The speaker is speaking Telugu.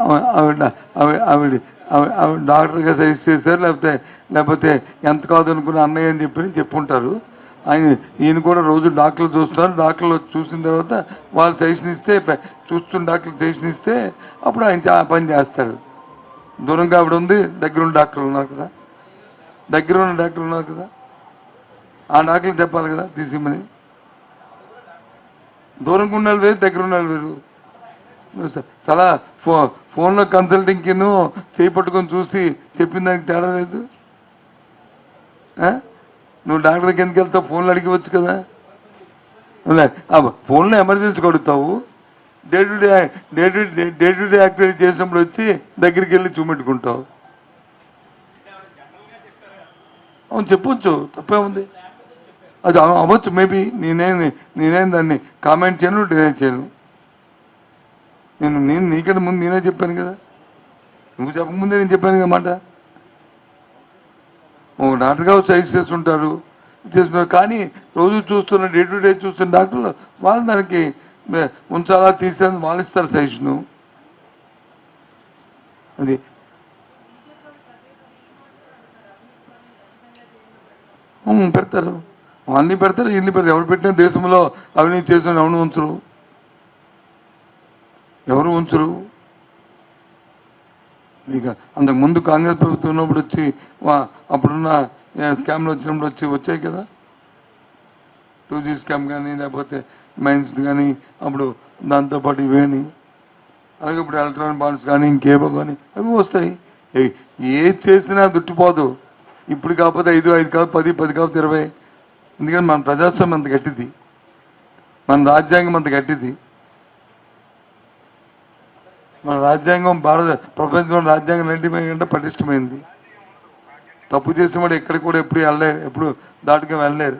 ఆవిడ ఆవిడ ఆవిడ ఆవిడ డాక్టర్గా సజెస్ట్ చేశారు లేకపోతే లేకపోతే ఎంత కాదనుకున్న అన్నయ్య అని చెప్పి చెప్పుంటారు. ఆయన ఈయన కూడా రోజు డాక్టర్లు చూస్తున్నారు. డాక్టర్లు చూసిన తర్వాత వాళ్ళు సజెషన్ ఇస్తే చూస్తున్న డాక్టర్లు సజెషన్ ఇస్తే అప్పుడు ఆయన పని చేస్తారు. దూరంగా ఆవిడ ఉంది దగ్గర ఉన్న డాక్టర్లు ఉన్నారు కదా. దగ్గర ఉన్న డాక్టర్లు ఉన్నారు కదా. ఆ డాక్టర్లు చెప్పాలి కదా తీసిమని దూరంగా ఉన్న వేరు దగ్గర ఉన్న వేరు. సలా ఫో ఫోన్లో కన్సల్టింగ్కి చేయి పట్టుకొని చూసి చెప్పిన దానికి తేడా లేదు? నువ్వు డాక్టర్ దగ్గర ఎందుకు వెళ్తావు ఫోన్లో అడిగవచ్చు కదా? ఫోన్లో emergency కడుగుతావు. Day to day day to day day to day activity చేసినప్పుడు వచ్చి దగ్గరికి వెళ్ళి చూపెట్టుకుంటావు. అవును చెప్పొచ్చు. తప్పే ఉంది. అది అవ్వచ్చు. మేబీ నేనే నేనేం దాన్ని కామెంట్ చేయను డినై చేయను. నేను నేను నీకంటే ముందు నేనే చెప్పాను కదా. నువ్వు చెప్పకముందే నేను చెప్పాను కదా మాట. ఓ డాక్టర్గా సైజ్ చేస్తుంటారు. చేస్తున్నారు కానీ రోజు చూస్తున్న డే టు డే చూస్తున్న డాక్టర్లు వాళ్ళు దానికి ఉంచాలా తీసేది వాళ్ళు ఇస్తారు సైజును అది. పెడతారు. వాళ్ళని పెడతారు వీళ్ళని పెడతారు. ఎవరు పెట్టిన దేశంలో అవినీతి చేసిన ఎవరు ఉంచరు. ఎవరు ఉంచరు? ఇక అంతకు ముందు కాంగ్రెస్ ప్రభుత్వం ఉన్నప్పుడు వచ్చి అప్పుడున్న స్కామ్లు వచ్చినప్పుడు వచ్చి వచ్చాయి కదా? టూ జీ స్కామ్ కానీ లేకపోతే మైన్స్ కానీ అప్పుడు దాంతోపాటు ఇవేని. అలాగే ఇప్పుడు ఎలక్ట్రానిక్ బాండ్స్ కానీ ఇంకేవో కానీ అవి వస్తాయి. ఏ- ఏది చేసినా దుట్టిపోదు. ఇప్పుడు కాకపోతే ఐదు ఐదు కాదు పది పది కాకపోతే ఇరవై. ఎందుకంటే మన ప్రజాస్వామ్యం అంత గట్టిది. మన రాజ్యాంగం అంత గట్టిది. మన రాజ్యాంగం భారత ప్రపంచంలో రాజ్యాంగం నైంటీ కంటే పటిష్టమైంది. తప్పు చేసిన వాడు ఎక్కడికి కూడా ఎప్పుడు వెళ్ళలేరు ఎప్పుడు దాటుగా వెళ్ళలేరు.